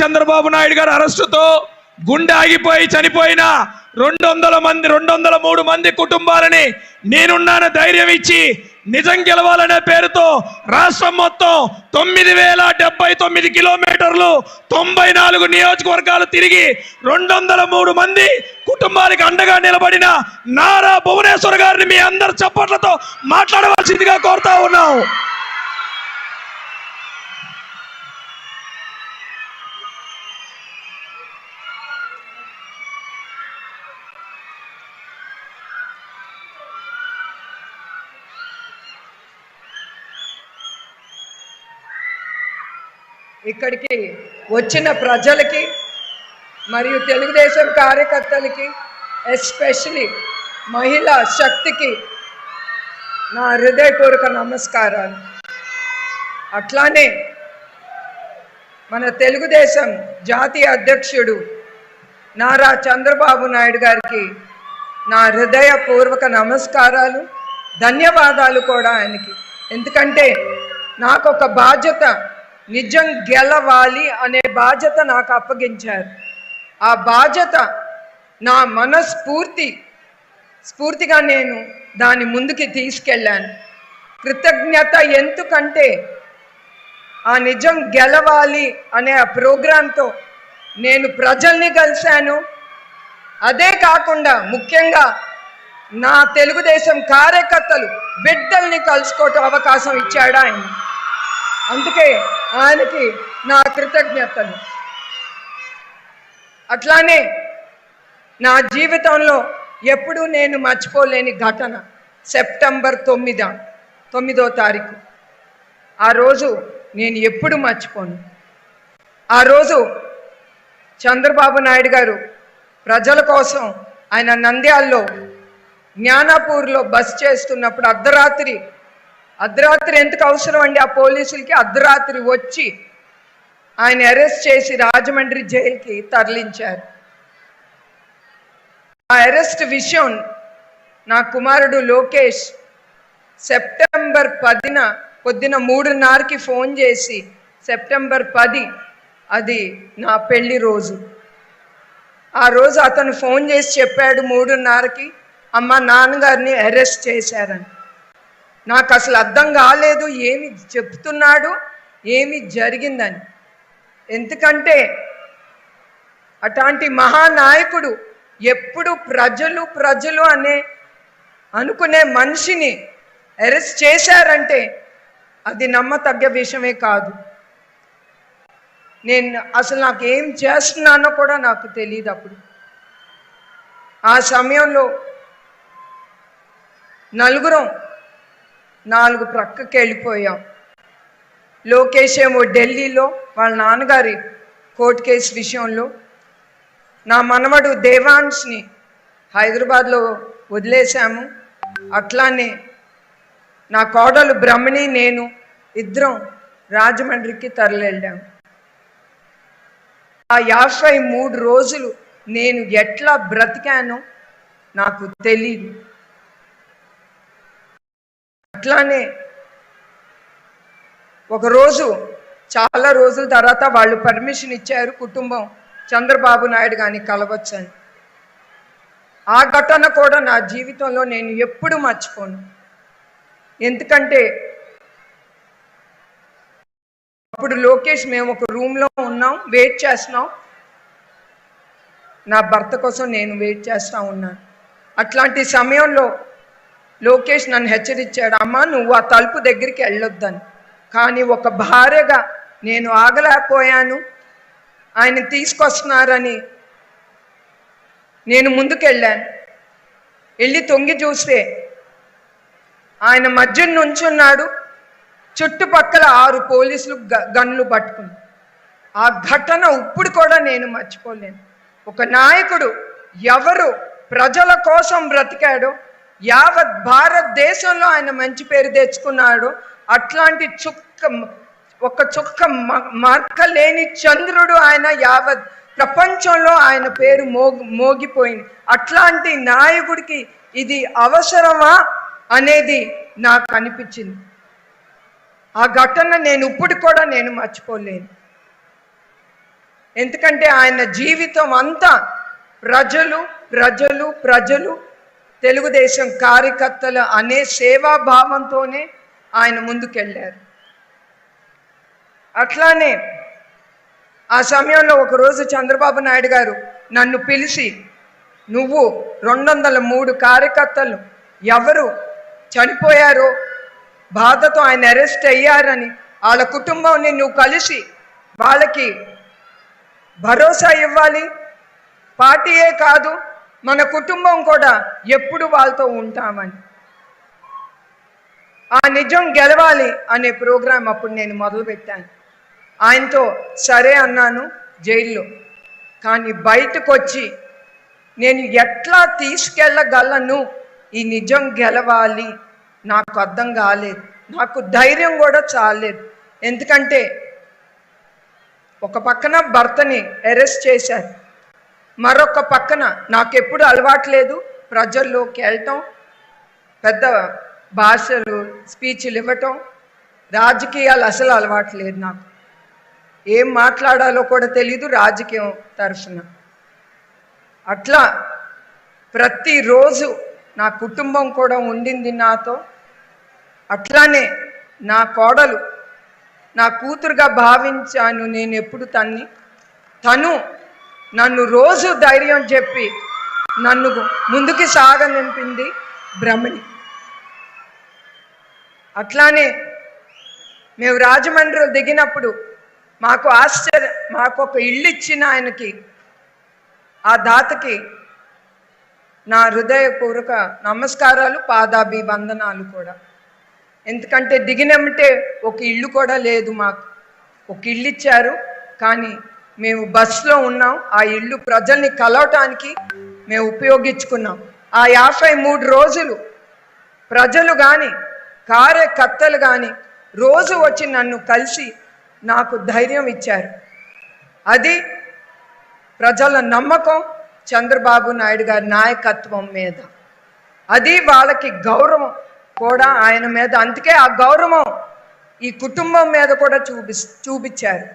చంద్రబాబు నాయుడు గారి అరెస్టుతో గుండె ఆగిపోయి చనిపోయిన రెండు వందల మంది రెండు వందల మూడు మంది కుటుంబాలని నేనున్నాను ధైర్యం ఇచ్చి నిజం గెలవాలనే పేరుతో రాష్ట్రం మొత్తం తొమ్మిది వేల డెబ్బై తొమ్మిది కిలోమీటర్లు తొంభై నాలుగు నియోజకవర్గాలు తిరిగి రెండు వందల మూడు మంది కుటుంబానికి అండగా నిలబడిన నారా భువనేశ్వర్ గారిని మీ అందరు చప్పట్లతో మాట్లాడవలసిందిగా కోరుతా ఉన్నాం. ఇక్కడికి వచ్చిన ప్రజలకి మరియు తెలుగుదేశం కార్యకర్తలకి ఎస్పెషలీ మహిళా శక్తికి నా హృదయపూర్వక నమస్కారాలు. అట్లానే మన తెలుగుదేశం జాతీయ అధ్యక్షుడు నారా చంద్రబాబు నాయుడు గారికి నా హృదయపూర్వక నమస్కారాలు ధన్యవాదాలు కూడా ఆయనకి. ఎందుకంటే నాకు ఒక బాధ్యత నిజం గెలవాలి అనే బాధ్యత నాకు అప్పగించారు. ఆ బాధ్యత నా మనస్ఫూర్తి స్ఫూర్తిగా నేను దాని ముందుకి తీసుకెళ్ళాను. కృతజ్ఞత ఎందుకంటే ఆ నిజం గెలవాలి అనే ఆ ప్రోగ్రాంతో నేను ప్రజల్ని కలిశాను. అదే కాకుండా ముఖ్యంగా నా తెలుగుదేశం కార్యకర్తలు బిడ్డల్ని కలుసుకోవటం అవకాశం ఇచ్చాడు ఆయన. అందుకే ఆయనకి నా కృతజ్ఞతలు. అట్లానే నా జీవితంలో ఎప్పుడూ నేను మర్చిపోలేని ఘటన సెప్టెంబర్ తొమ్మిద తొమ్మిదో తారీఖు. ఆ రోజు నేను ఎప్పుడు మర్చిపోను. ఆ రోజు చంద్రబాబు నాయుడు గారు ప్రజల కోసం ఆయన నంద్యాల్లో జ్ఞానాపూర్లో బస్ చేస్తున్నప్పుడు అర్ధరాత్రి అర్ధరాత్రి ఎందుకు అవసరం అండి ఆ పోలీసులకి? అర్ధరాత్రి వచ్చి ఆయన అరెస్ట్ చేసి రాజమండ్రి జైలుకి తరలించారు. ఆ అరెస్ట్ విషయం నా కుమారుడు లోకేష్ సెప్టెంబర్ పదిన పొద్దున మూడున్నరకి ఫోన్ చేసి సెప్టెంబర్ పది అది నా పెళ్ళి రోజు. ఆ రోజు అతను ఫోన్ చేసి చెప్పాడు మూడున్నరకి అమ్మ నాన్నగారిని అరెస్ట్ చేశారని. నాకు అసలు అర్థం కాలేదు ఏమి చెప్తున్నాడు ఏమి జరిగిందని. ఎందుకంటే అట్లాంటి మహానాయకుడు ఎప్పుడు ప్రజలు ప్రజలు అనే అనుకునే మనిషిని అరెస్ట్ చేశారంటే అది నమ్మతగ్గ విషయమే కాదు. నేను అసలు నాకు ఏం చేస్తున్నానో కూడా నాకు తెలియదు అప్పుడు. ఆ సమయంలో నలుగురం నాలుగు ప్రక్కకి వెళ్ళిపోయాం. లోకేష్ ఏమో ఢిల్లీలో వాళ్ళ నాన్నగారి కోర్టు కేసు విషయంలో నా మనవడు దేవాన్స్ని హైదరాబాద్లో వదిలేశాము. అట్లానే నా కోడలు బ్రహ్మణి నేను ఇద్దరం రాజమండ్రికి తరలివెళ్ళాము. ఆ యాభై మూడు రోజులు నేను ఎట్లా బ్రతికానో నాకు తెలియదు అట్లానే ఒకరోజు చాలా రోజుల తర్వాత వాళ్ళు పర్మిషన్ ఇచ్చారు కుటుంబం చంద్రబాబు నాయుడు గారిని కలవచ్చని. ఆ ఘటన కూడా నా జీవితంలో నేను ఎప్పుడు మర్చిపోను. ఎందుకంటే అప్పుడు లోకేష్ మేము ఒక రూమ్లో ఉన్నాం వెయిట్ చేస్తున్నాం. నా భర్త కోసం నేను వెయిట్ చేస్తూ ఉన్నాను. అట్లాంటి సమయంలో లోకేష్ నన్ను హెచ్చరించాడు అమ్మ నువ్వు ఆ తలుపు దగ్గరికి వెళ్ళొద్దని. కానీ ఒక భార్యగా నేను ఆగలేకపోయాను. ఆయన తీసుకొస్తున్నారని నేను ముందుకెళ్ళాను. వెళ్ళి తొంగి చూస్తే ఆయన మధ్య నుంచున్నాడు. చుట్టుపక్కల ఆరు పోలీసులు గ- గన్లు పట్టుకుని. ఆ ఘటన ఇప్పుడు కూడా నేను మర్చిపోలేను. ఒక నాయకుడు ఎవరు ప్రజల కోసం బ్రతికాడో యావత్ భారతదేశంలో ఆయన మంచి పేరు తెచ్చుకున్నాడు. అట్లాంటి చుక్క ఒక చుక్క మ- మార్క లేని చంద్రుడు ఆయన యావత్ ప్రపంచంలో ఆయన పేరు మోగి మోగిపోయింది. అట్లాంటి నాయకుడికి ఇది అవసరమా అనేది నాకు అనిపించింది. ఆ ఘటన నేను ఇప్పుడు కూడా నేను మర్చిపోలేను. ఎందుకంటే ఆయన జీవితం అంతా ప్రజలు ప్రజలు ప్రజలు తెలుగుదేశం కార్యకర్తలు అనే సేవాభావంతోనే ఆయన ముందుకెళ్ళారు. అట్లానే ఆ సమయంలో ఒకరోజు చంద్రబాబు నాయుడు గారు నన్ను పిలిచి నువ్వు రెండు వందల మూడు కార్యకర్తలు ఎవరు చనిపోయారో బాధతో ఆయన అరెస్ట్ అయ్యారని వాళ్ళ కుటుంబాన్ని నువ్వు కలిసి వాళ్ళకి భరోసా ఇవ్వాలి. పార్టీయే కాదు మన కుటుంబం కూడా ఎప్పుడు వాళ్ళతో ఉంటామని. ఆ నిజం గెలవాలి అనే ప్రోగ్రాం అప్పుడు నేను మొదలుపెట్టాను. ఆయనతో సరే అన్నాను జైల్లో. కానీ బయటకు వచ్చి నేను ఎట్లా తీసుకెళ్ళగలను? ఈ నిజం గెలవాలి. నాకు అర్థం కాలేదు. నాకు ధైర్యం కూడా చాలేదు. ఎందుకంటే ఒక పక్కన భర్తని అరెస్ట్ చేశారు. మరొక పక్కన నాకెప్పుడు అలవాట్లేదు. ప్రజల్లోకి వెళ్ళటం పెద్ద భాషలు స్పీచ్లు ఇవ్వటం రాజకీయాలు అసలు అలవాట్లేదు నాకు. ఏం మాట్లాడాలో కూడా తెలీదు రాజకీయం తరఫున. అట్లా ప్రతిరోజు నా కుటుంబం కూడా ఉండింది నాతో. అట్లానే నా కోడలు నా కూతురుగా భావించాను నేను ఎప్పుడు తన్ని. తను నన్ను రోజు ధైర్యం చెప్పి నన్ను ముందుకి సాగనింపింది బ్రహ్మణి అట్లానే మేము రాజమండ్రిలో దిగినప్పుడు మాకు ఆశ్చర్య మాకు ఒక ఇల్లు ఇచ్చిన ఆయనకి ఆ దాతకి నా హృదయపూర్వక నమస్కారాలు పాదాభి వందనాలు కూడా. ఎందుకంటే దిగినమ్మటే ఒక ఇల్లు కూడా లేదు మాకు. ఒక ఇల్లు ఇచ్చారు కానీ మేము బస్సులో ఉన్నాం. ఆ ఇల్లు ప్రజల్ని కలవటానికి మేము ఉపయోగించుకున్నాం. ఆ యాభై మూడు రోజులు ప్రజలు కానీ కార్యకర్తలు కానీ రోజు వచ్చి నన్ను కలిసి నాకు ధైర్యం ఇచ్చారు. అది ప్రజల నమ్మకం చంద్రబాబు నాయుడు గారి నాయకత్వం మీద. అది వాళ్ళకి గౌరవం కూడా ఆయన మీద. అందుకే ఆ గౌరవం ఈ కుటుంబం మీద కూడా చూపి చూపించారు.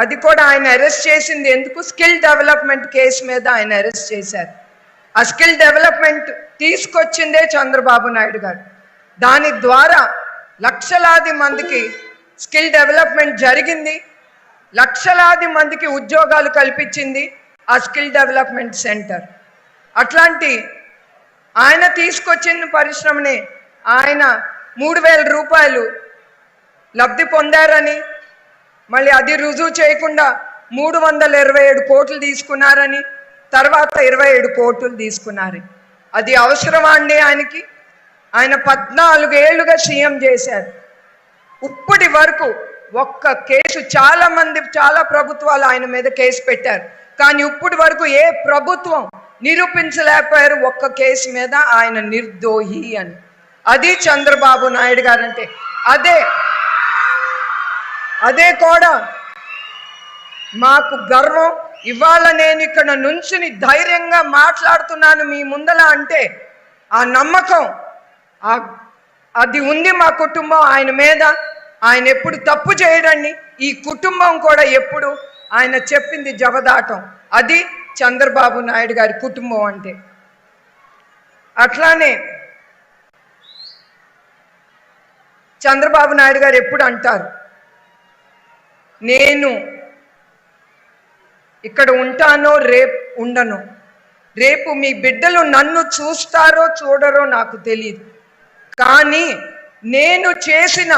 అది కూడా ఆయన అరెస్ట్ చేసింది ఎందుకు? స్కిల్ డెవలప్మెంట్ కేసు మీద ఆయన అరెస్ట్ చేశారు. ఆ స్కిల్ డెవలప్మెంట్ తీసుకొచ్చిందే చంద్రబాబు నాయుడు గారు. దాని ద్వారా లక్షలాది మందికి స్కిల్ డెవలప్మెంట్ జరిగింది. లక్షలాది మందికి ఉద్యోగాలు కల్పించింది ఆ స్కిల్ డెవలప్మెంట్ సెంటర్. అట్లాంటి ఆయన తీసుకొచ్చిన పరిశ్రమని ఆయన మూడు వేల రూపాయలు లబ్ధి పొందారని మళ్ళీ అది రుజువు చేయకుండా మూడు వందల ఇరవై ఏడు కోట్లు తీసుకున్నారని తర్వాత ఇరవై ఏడు కోట్లు తీసుకున్నారు. అది అవసరమా అండి ఆయనకి? ఆయన పద్నాలుగు ఏళ్ళుగా సీఎం చేశారు. ఇప్పటి వరకు ఒక్క కేసు చాలా మంది చాలా ప్రభుత్వాలు ఆయన మీద కేసు పెట్టారు. కానీ ఇప్పటి వరకు ఏ ప్రభుత్వం నిరూపించలేకపోయారు ఒక్క కేసు మీద ఆయన నిర్దోహి అని. అది చంద్రబాబు నాయుడు గారు అంటే అదే అదే కూడా మాకు గర్వం. ఇవాళ నేను ఇక్కడ నుంచుని ధైర్యంగా మాట్లాడుతున్నాను మీ ముందల అంటే ఆ నమ్మకం ఆ అది ఉంది మా కుటుంబం ఆయన మీద. ఆయన ఎప్పుడు తప్పు చేయడండి. ఈ కుటుంబం కూడా ఎప్పుడు ఆయన చెప్పింది జవదాటం. అది చంద్రబాబు నాయుడు గారి కుటుంబం అంటే. అట్లానే చంద్రబాబు నాయుడు గారు ఎప్పుడు అంటారు నేను ఇక్కడ ఉంటానో రేపు ఉండను రేపు మీ బిడ్డలు నన్ను చూస్తారో చూడరో నాకు తెలియదు కానీ నేను చేసిన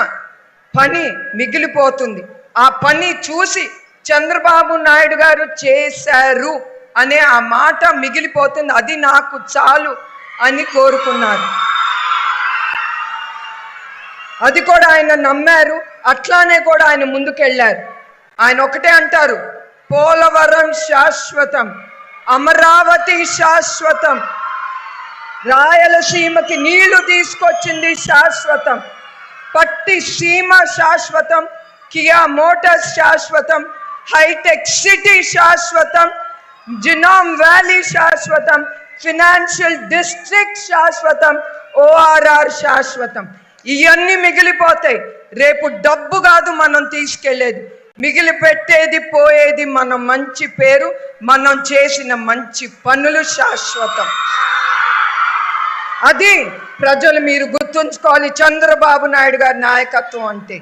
పని మిగిలిపోతుంది. ఆ పని చూసి చంద్రబాబు నాయుడు గారు చేశారు అనే ఆ మాట మిగిలిపోతుంది. అది నాకు చాలు అని కోరుకున్నారు అది కూడా ఆయన నమ్మారు. అట్లానే కూడా ఆయన ముందుకెళ్ళారు. ఆయన ఒకటే అంటారు పోలవరం శాశ్వతం అమరావతి శాశ్వతం రాయలసీమకి నీళ్ళు తీసుకొచ్చింది శాశ్వతం పట్టి సీమ శాశ్వతం కియా మోటార్స్ శాశ్వతం హైటెక్ సిటీ శాశ్వతం జినామ్ వ్యాలీ శాశ్వతం ఫినాన్షియల్ డిస్ట్రిక్ట్ శాశ్వతం ఓఆర్ఆర్ శాశ్వతం. ఇవన్నీ మిగిలిపోతాయి. రేపు డబ్బు కాదు మనం తీసుకెళ్ళేది మిగిలి పెట్టేది పోయేది మన మంచి పేరు మనం చేసిన మంచి పనులు శాశ్వతం. అది ప్రజలు మీరు గుర్తుంచుకోవాలి. చంద్రబాబు నాయుడు గారి నాయకత్వం అంటే.